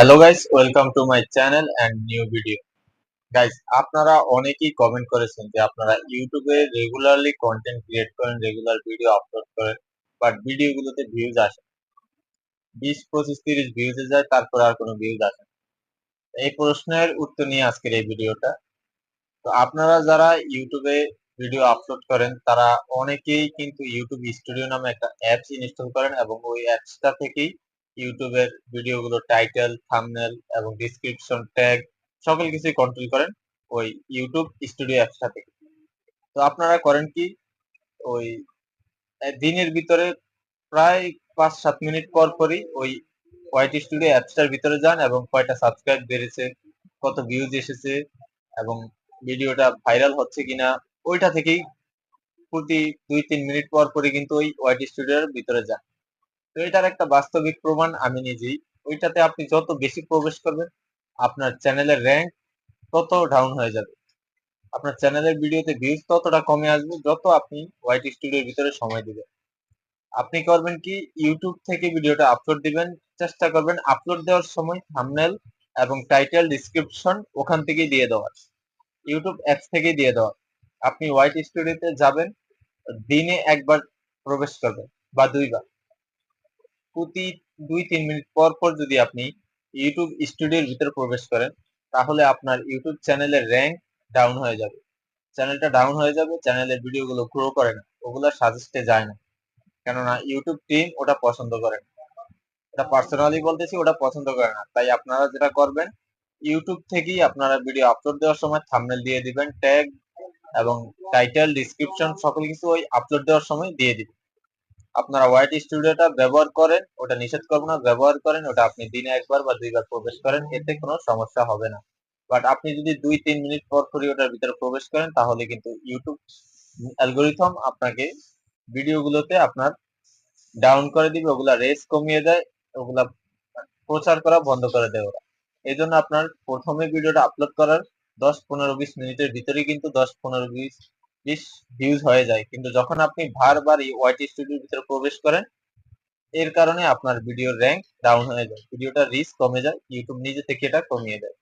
Hello guys welcome to my channel and new video guys আপনারা অনেকেই comment করেছেন যে আপনারা ইউটিউবে রেগুলারলি কন্টেন্ট ক্রিয়েট করেন রেগুলার ভিডিও আপলোড করেন বাট ভিডিওগুলোতে ভিউজ আসে। বিশ, পঁচিশ, তিরিশ ভিউজে যায়, তারপর আর কোনো ভিউজ আসে। এই প্রশ্নের উত্তর নিয়ে আজকের এই ভিডিওটা তো আপনারা যারা ইউটিউবে ভিডিও আপলোড করেন, তারা অনেকেই কিন্তু ইউটিউব স্টুডিও নামে একটা অ্যাপস ইনস্টল করেন এবং ওই অ্যাপসটা থেকেই ইউটিউবের ভিডিওগুলো টাইটেল থাম্বনেল এবং ডিসক্রিপশন ট্যাগ সকল কিছুই কন্ট্রোল করেন ওই ইউটিউব স্টুডিও অ্যাপসটা থেকে। তো আপনারা করেন কি? ওই দিনের ভিতরে প্রায় পাঁচ সাত মিনিট পর পরই ওই হোয়াইট স্টুডিও অ্যাপসটার ভিতরে যান এবং কয়টা সাবস্ক্রাইব বেড়েছে, কত ভিউজ এসেছে এবং ভিডিওটা ভাইরাল হচ্ছে কিনা, ওইটা থেকেই প্রতি দুই তিন মিনিট পর পরই কিন্তু ওই হোয়াইট স্টুডিওর ভিতরে যান। তো এটার একটা বাস্তবিক প্রমাণ আমি নিজেই। ওইটাতে আপনি যত বেশি প্রবেশ করবেন, আপনার চ্যানেলের র্যাঙ্ক তত ডাউন হয়ে যাবে। আপনার চ্যানেলের ভিডিওতে ভিউজ ততটা কমে আসবে যত আপনি হোয়াইট স্টুডিওর ভিতরে সময় দিবেন। আপনি করবেন কি ইউটিউব থেকে ভিডিওটা আপলোড দিবেন, চেষ্টা করবেন আপলোড দেওয়ার সময় থামনেল এবং টাইটেল ডিসক্রিপশন ওখান থেকেই দিয়ে দেওয়ার। ইউটিউব অ্যাপস থেকেই দিয়ে দেওয়ার। আপনি হোয়াইট স্টুডিওতে যাবেন, দিনে একবার প্রবেশ করবেন বা দুইবার। প্রতি দুই, তিন মিনিট পর পর যদি আপনি ইউটিউব স্টুডিওর ভিতরে প্রবেশ করেন, তাহলে আপনার ইউটিউব চ্যানেলের র্যাঙ্ক ডাউন হয়ে যাবে। চ্যানেলটা ডাউন হয়ে যাবে চ্যানেলের ভিডিওগুলো গ্রো করে না, ওগুলো সাজেস্টে যায় না। কেননা ইউটিউব টিম ওটা পছন্দ করে না। এটা পার্সোনালি বলতেছি, ওটা পছন্দ করে না। তাই আপনারা যেটা করবেন ইউটিউব থেকেই আপনারা ভিডিও আপলোড দেওয়ার সময় থাম্বনেল দিয়ে দিবেন ট্যাগ এবং টাইটেল ডিসক্রিপশন সকল কিছু ওই আপলোড দেওয়ার সময় দিয়ে দিবেন। আপনারা ওয়াইট স্টুডিওটা ব্যবহার করেন, ওটা নিষেধ করব না, ব্যবহার করেন, ওটা আপনি দিনে একবার বা দুইবার প্রবেশ করেন, এতে কোনো সমস্যা হবে না। বাট আপনি যদি দুই, তিন মিনিট পর পরই ওটার ভিতরে প্রবেশ করেন, তাহলে কিন্তু ইউটিউব অ্যালগোরিথম আপনাকে ভিডিওগুলোতে আপনার ডাউন করে দিবে, ওগুলা রেস কমিয়ে দেয়, ওগুলা প্রচার করা বন্ধ করে দেয় ওরা। এই জন্য আপনার প্রথমে ভিডিওটা আপলোড করার দশ, পনেরো, বিশ মিনিটের ভিতরেই কিন্তু দশ, পনেরো, বিশ বিশ ভিউজ হয়ে যায়। কিন্তু যখন আপনি বারবার এই ওয়াইটি স্টুডিওর ভিতরে প্রবেশ করেন, এর কারণে আপনার ভিডিওর র্যাঙ্ক ডাউন হয়ে যায়। ভিডিওটা রিচ কমে যায় ইউটিউব নিজে থেকে এটা কমিয়ে দেয়।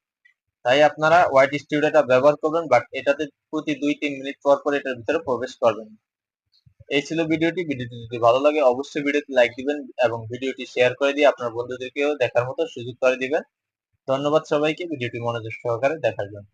তাই আপনারা ওয়াইট স্টুডিওটা ব্যবহার করবেন বাট এটাতে প্রতি দুই, তিন মিনিট পর পর এটার ভিতরে প্রবেশ করবেন। এই ছিল ভিডিওটি। ভিডিওটি যদি ভালো লাগে, অবশ্যই ভিডিওতে লাইক দিবেন এবং ভিডিওটি শেয়ার করে দিয়ে আপনার বন্ধুদেরকেও দেখার মতো সুযোগ করে দিবেন। ধন্যবাদ সবাইকে। ভিডিওটি মনোযোগ সহকারে দেখার জন্য।